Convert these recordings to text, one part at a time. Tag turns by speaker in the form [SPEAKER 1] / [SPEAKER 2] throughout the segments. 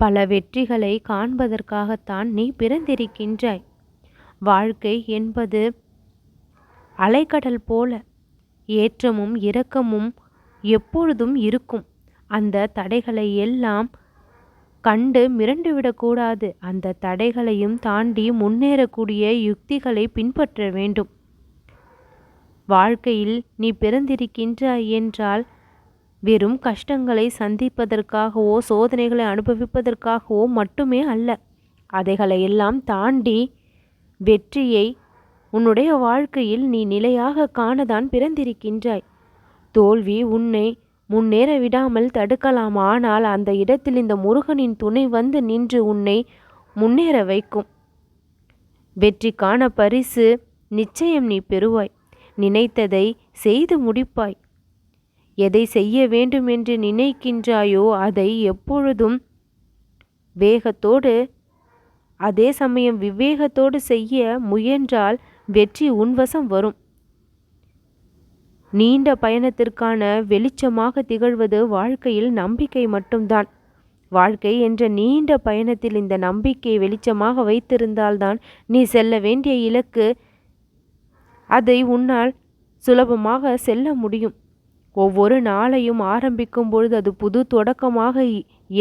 [SPEAKER 1] பல வெற்றிகளை காண்பதற்காகத்தான் நீ பிறந்திருக்கின்றாய். வாழ்க்கை என்பது அலைக்கடல் போல ஏற்றமும் இரக்கமும் எப்பொழுதும் இருக்கும். அந்த தடைகளை எல்லாம் கண்டு மிரண்டுவிடக்கூடாது அந்த தடைகளையும் தாண்டி முன்னேறக்கூடிய யுக்திகளை பின்பற்ற வேண்டும். வாழ்க்கையில் நீ பிறந்திருக்கின்றாய் என்றால் வெறும் கஷ்டங்களை சந்திப்பதற்காகவோ சோதனைகளை அனுபவிப்பதற்காகவோ மட்டுமே அல்ல. அதைகளை எல்லாம் தாண்டி வெற்றியை உன்னுடைய வாழ்க்கையில் நீ நிலையாக காணதான் பிறந்திருக்கின்றாய். தோல்வி உன்னை முன்னேற விடாமல் தடுக்கலாம். ஆனால் அந்த இடத்தில் இந்த முருகனின் துணை வந்து நின்று உன்னை முன்னேற வைக்கும். வெற்றிக்கான பரிசு நிச்சயம் நீ பெறுவாய். நினைத்ததை செய்து முடிப்பாய். எதை செய்ய வேண்டும் என்று நினைக்கின்றாயோ அதை எப்பொழுதும் வேகத்தோடு அதே சமயம் விவேகத்தோடு செய்ய முயன்றால் வெற்றி உன்வசம் வரும். நீண்ட பயணத்திற்கான வெளிச்சமாக திகழ்வது வாழ்க்கையில் நம்பிக்கை மட்டும்தான். வாழ்க்கை என்ற நீண்ட பயணத்தில் இந்த நம்பிக்கை வெளிச்சமாக வைத்திருந்தால்தான் நீ செல்ல வேண்டிய இலக்கு அதை உன்னால் சுலபமாக செல்ல முடியும். ஒவ்வொரு நாளையும் ஆரம்பிக்கும் பொழுது அது புது தொடக்கமாக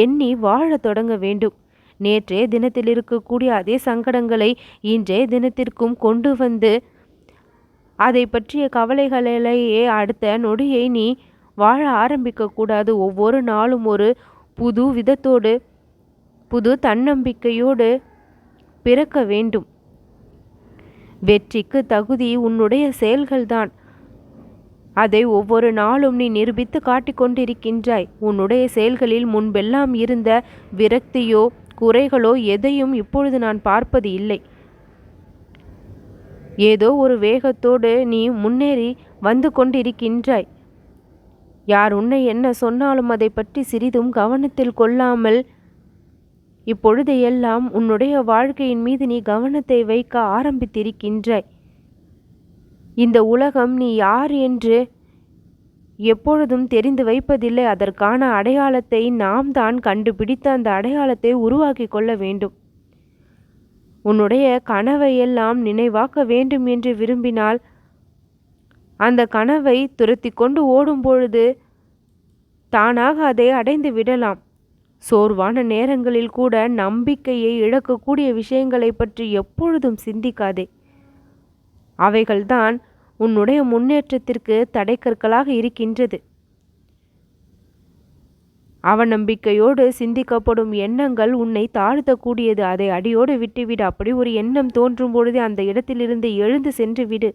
[SPEAKER 1] எண்ணி வாழ தொடங்க வேண்டும். நேற்றே தினத்தில் இருக்கக்கூடிய அதே சங்கடங்களை இன்றைய தினத்திற்கும் கொண்டு வந்து அதை பற்றிய கவலைகளிலேயே அடுத்த நொடியை நீ வாழ ஆரம்பிக்கக்கூடாது ஒவ்வொரு நாளும் ஒரு புது விதத்தோடு புது தன்னம்பிக்கையோடு பிறக்க வேண்டும். வெற்றிக்கு தகுதி உன்னுடைய செயல்கள்தான். அதை ஒவ்வொரு நாளும் நீ நிரூபித்து காட்டிக்கொண்டிருக்கின்றாய் உன்னுடைய செயல்களில் முன்பெல்லாம் இருந்த விரக்தியோ குறைகளோ எதையும் இப்பொழுது நான் பார்ப்பது இல்லை. ஏதோ ஒரு வேகத்தோடு நீ முன்னேறி வந்து கொண்டிருக்கின்றாய். யார் உன்னை என்ன சொன்னாலும் அதை பற்றி சிறிதும் கவனத்தில் கொள்ளாமல் இப்பொழுதையெல்லாம் உன்னுடைய வாழ்க்கையின் மீது நீ கவனத்தை வைக்க ஆரம்பித்திருக்கின்றாய். இந்த உலகம் நீ யார் என்று எப்பொழுதும் தெரிந்து வைப்பதில்லை. அதற்கான அடையாளத்தை நாம் தான் கண்டுபிடித்து அந்த அடையாளத்தை உருவாக்கி கொள்ள வேண்டும். உன்னுடைய கனவை எல்லாம் நினைவாக்க வேண்டும் என்று விரும்பினால் அந்த கனவை துரத்தி கொண்டு ஓடும் பொழுது தானாக அதை அடைந்து விடலாம். சோர்வான நேரங்களில் கூட நம்பிக்கையை இழக்கக்கூடிய விஷயங்களை பற்றி எப்பொழுதும் சிந்திக்காதே. அவைகள்தான் உன்னுடைய முன்னேற்றத்திற்கு தடைக்கற்களாக இருக்கின்றது. அவநம்பிக்கையோடு சிந்திக்கப்படும் எண்ணங்கள் உன்னை தாழ்த்தக்கூடியது. அதை அடியோடு விட்டுவிடு. அப்படி ஒரு எண்ணம் தோன்றும் பொழுதே அந்த இடத்திலிருந்து எழுந்து சென்று விடு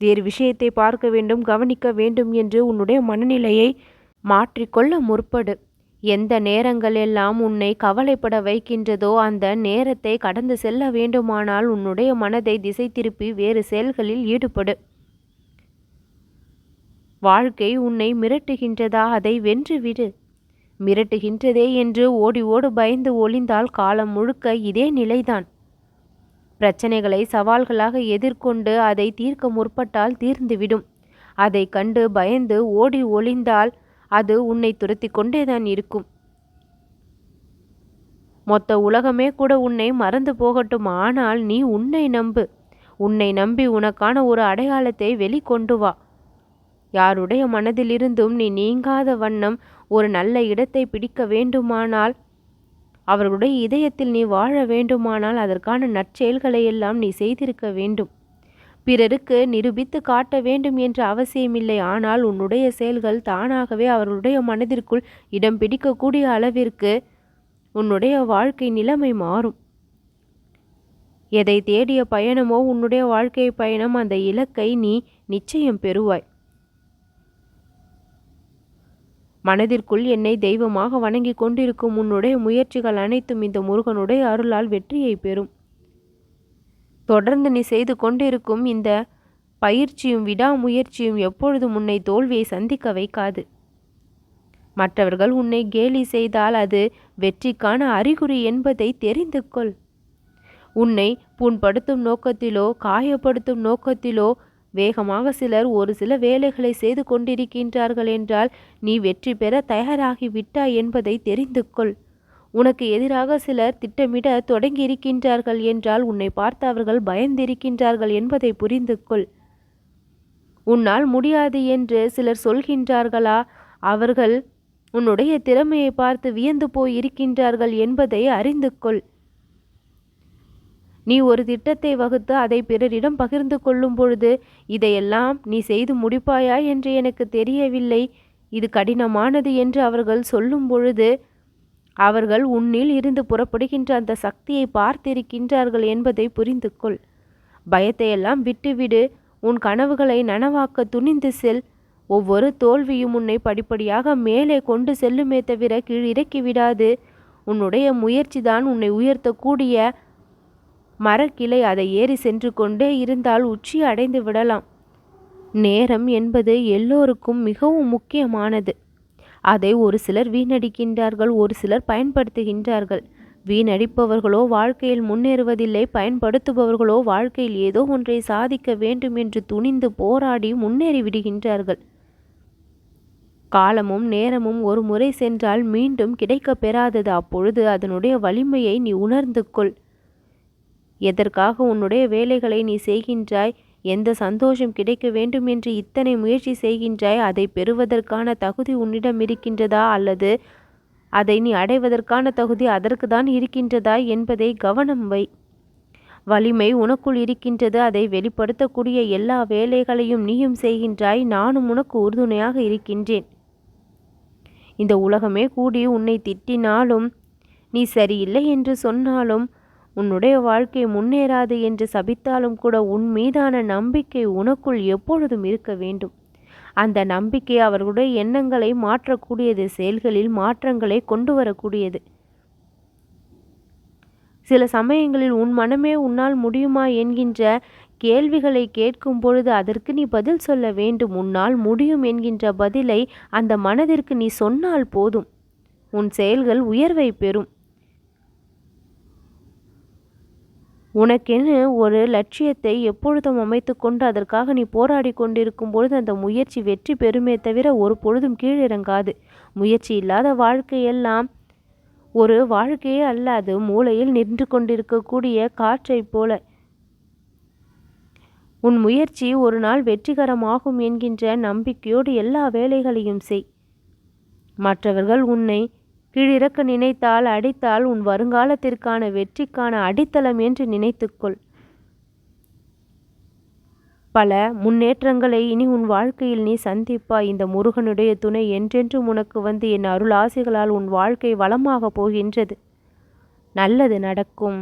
[SPEAKER 1] வேறு விஷயத்தை பார்க்க வேண்டும் கவனிக்க வேண்டும் என்று உன்னுடைய மனநிலையை மாற்றிக்கொள்ள முற்படு. எந்த நேரங்களெல்லாம் உன்னை கவலைப்பட வைக்கின்றதோ அந்த நேரத்தை கடந்து செல்ல வேண்டுமானால் உன்னுடைய மனதை திசை திருப்பி வேறு செயல்களில் ஈடுபடு. வாழ்க்கை உன்னை மிரட்டுகின்றதா? அதை வென்று விடு மிரட்டுகின்றதே என்று ஓடி ஓடு பயந்து ஒளிந்தால் காலம் முழுக்க இதே நிலைதான். பிரச்சனைகளை சவால்களாக எதிர்கொண்டு அதை தீர்க்க முற்பட்டால் தீர்ந்துவிடும். அதை கண்டு பயந்து ஓடி ஒளிந்தால் அது உன்னை துரத்தி கொண்டேதான் இருக்கும். மொத்த உலகமே கூட உன்னை மறந்து போகட்டும் ஆனால் நீ உன்னை நம்பு. உன்னை நம்பி உனக்கான ஒரு அடையாளத்தை வெளிக்கொண்டு வா. யாருடைய மனதிலிருந்தும் நீ நீங்காத வண்ணம் ஒரு நல்ல இடத்தை பிடிக்க வேண்டுமானால் அவர்களுடைய இதயத்தில் நீ வாழ வேண்டுமானால் அதற்கான நற்செயல்களை எல்லாம் நீ செய்திருக்க வேண்டும். பிறருக்கு நிரூபித்து காட்ட வேண்டும் என்ற அவசியமில்லை. ஆனால் உன்னுடைய செயல்கள் தானாகவே அவர்களுடைய மனதிற்குள் இடம் பிடிக்கக்கூடிய அளவிற்கு உன்னுடைய வாழ்க்கை நிலைமை மாறும். எதை தேடிய பயணமோ உன்னுடைய வாழ்க்கை பயணம் அந்த இலக்கை நீ நிச்சயம் பெறுவாய். மனதிற்குள் என்னை தெய்வமாக வணங்கி கொண்டிருக்கும் உன்னுடைய முயற்சிகள் அனைத்தும் இந்த முருகனுடைய அருளால் வெற்றியை பெறும். தொடர்ந்து நீ செய்து கொண்டிருக்கும் இந்த பயிற்சியும் விடாமுயற்சியும் எப்பொழுதும் உன்னை தோல்வியை சந்திக்க வைக்காது. மற்றவர்கள் உன்னை கேலி செய்தால் அது வெற்றிக்கான அறிகுறி என்பதை தெரிந்து கொள். உன்னை புண்படுத்தும் நோக்கத்திலோ காயப்படுத்தும் நோக்கத்திலோ வேகமாக சிலர் ஒரு சில வேலைகளை செய்து கொண்டிருக்கின்றார்கள் என்றால் நீ வெற்றி பெற தயாராகி விட்டாய் என்பதை தெரிந்து கொள். உனக்கு எதிராக சிலர் திட்டமிட தொடங்கியிருக்கின்றார்கள் என்றால் உன்னை பார்த்து அவர்கள் பயந்திருக்கின்றார்கள் என்பதை புரிந்து கொள். உன்னால் முடியாது என்று சிலர் சொல்கின்றார்களா? அவர்கள் உன்னுடைய திறமையை பார்த்து வியந்து போய் இருக்கின்றார்கள் என்பதை அறிந்து கொள். நீ ஒரு திட்டத்தை வகுத்து அதை பிறரிடம் பகிர்ந்து கொள்ளும் பொழுது இதையெல்லாம் நீ செய்து முடிப்பாயா? என்று எனக்கு தெரியவில்லை. இது கடினமானது என்று அவர்கள் சொல்லும் பொழுது அவர்கள் உன்னில் இருந்து புறப்படுகின்ற அந்த சக்தியை பார்த்திருக்கின்றார்கள் என்பதை புரிந்து கொள் பயத்தையெல்லாம் விட்டுவிடு. உன் கனவுகளை நனவாக்க துணிந்து செல். ஒவ்வொரு தோல்வியும் உன்னை படிப்படியாக மேலே கொண்டு செல்லுமே தவிர கீழ் இறக்கி விடாது. உன்னுடைய முயற்சிதான் உன்னை உயர்த்தக்கூடிய. மரக்கிளை அதை ஏறி சென்று கொண்டே இருந்தால் உச்சி அடைந்து விடலாம். நேரம் என்பது எல்லோருக்கும் மிகவும் முக்கியமானது. அதை ஒரு சிலர் வீணடிக்கின்றார்கள் ஒரு சிலர் பயன்படுத்துகின்றார்கள். வீணடிப்பவர்களோ வாழ்க்கையில் முன்னேறுவதில்லை பயன்படுத்துபவர்களோ வாழ்க்கையில் ஏதோ ஒன்றை சாதிக்க வேண்டும் என்று துணிந்து போராடி முன்னேறிவிடுகின்றார்கள் காலமும் நேரமும் ஒரு முறை சென்றால் மீண்டும் கிடைக்கப் பெறாதது. அப்பொழுது அதனுடைய வலிமையை நீ உணர்ந்து கொள். எதற்காக உன்னுடைய வேலைகளை நீ செய்கின்றாய்? எந்த சந்தோஷம் கிடைக்க வேண்டும் என்று இத்தனை முயற்சி செய்கின்றாய்? அதை பெறுவதற்கான தகுதி உன்னிடம் இருக்கின்றதா? அல்லது அதை நீ அடைவதற்கான தகுதி அதற்கு தான் இருக்கின்றதா என்பதை கவனம் வை. வலிமை உனக்குள் இருக்கின்றது. அதை வெளிப்படுத்தக்கூடிய எல்லா வேலைகளையும் நீயும் செய்கின்றாய். நானும் உனக்கு உறுதுணையாக இருக்கின்றேன். இந்த உலகமே கூடி உன்னை திட்டினாலும் நீ சரியில்லை என்று சொன்னாலும் உன்னுடைய வாழ்க்கை முன்னேறாது என்று சபித்தாலும் கூட உன் மீதான நம்பிக்கை உனக்குள் எப்பொழுதும் இருக்க வேண்டும். அந்த நம்பிக்கை அவர்களுடைய எண்ணங்களை மாற்றக்கூடியது செயல்களில் மாற்றங்களை கொண்டு வரக்கூடியது. சில சமயங்களில் உன் மனமே உன்னால் முடியுமா என்கின்ற கேள்விகளை கேட்கும் பொழுது அதற்கு நீ பதில் சொல்ல வேண்டும். உன்னால் முடியும் என்கின்ற பதிலை அந்த மனதிற்கு நீ சொன்னால் போதும். உன் செயல்கள் உயர்வை பெறும். உனக்கென ஒரு லட்சியத்தை எப்பொழுதும் அமைத்து கொண்டு அதற்காக நீ போராடி கொண்டிருக்கும் பொழுது அந்த முயற்சி வெற்றி பெறுமே தவிர ஒரு பொழுதும் கீழிறங்காது. முயற்சி இல்லாத வாழ்க்கையெல்லாம் ஒரு வாழ்க்கையே அல்லாது மூளையில் நின்று கொண்டிருக்கக்கூடிய காற்றைப் போல. உன் முயற்சி ஒரு நாள் வெற்றிகரமாகும் என்கின்ற நம்பிக்கையோடு எல்லா வேலைகளையும் செய். மற்றவர்கள் உன்னை கீழிறக்க நினைத்தால் அடித்தால் உன் வருங்காலத்திற்கான வெற்றிக்கான அடித்தளம் என்று நினைத்துக்கொள். பல முன்னேற்றங்களை இனி உன் வாழ்க்கையில் நீ சந்திப்பாய். இந்த முருகனுடைய துணை என்றென்றும் உனக்கு வந்து என் அருள் ஆசைகளால் உன் வாழ்க்கை வளமாக போகின்றது. நல்லது நடக்கும்.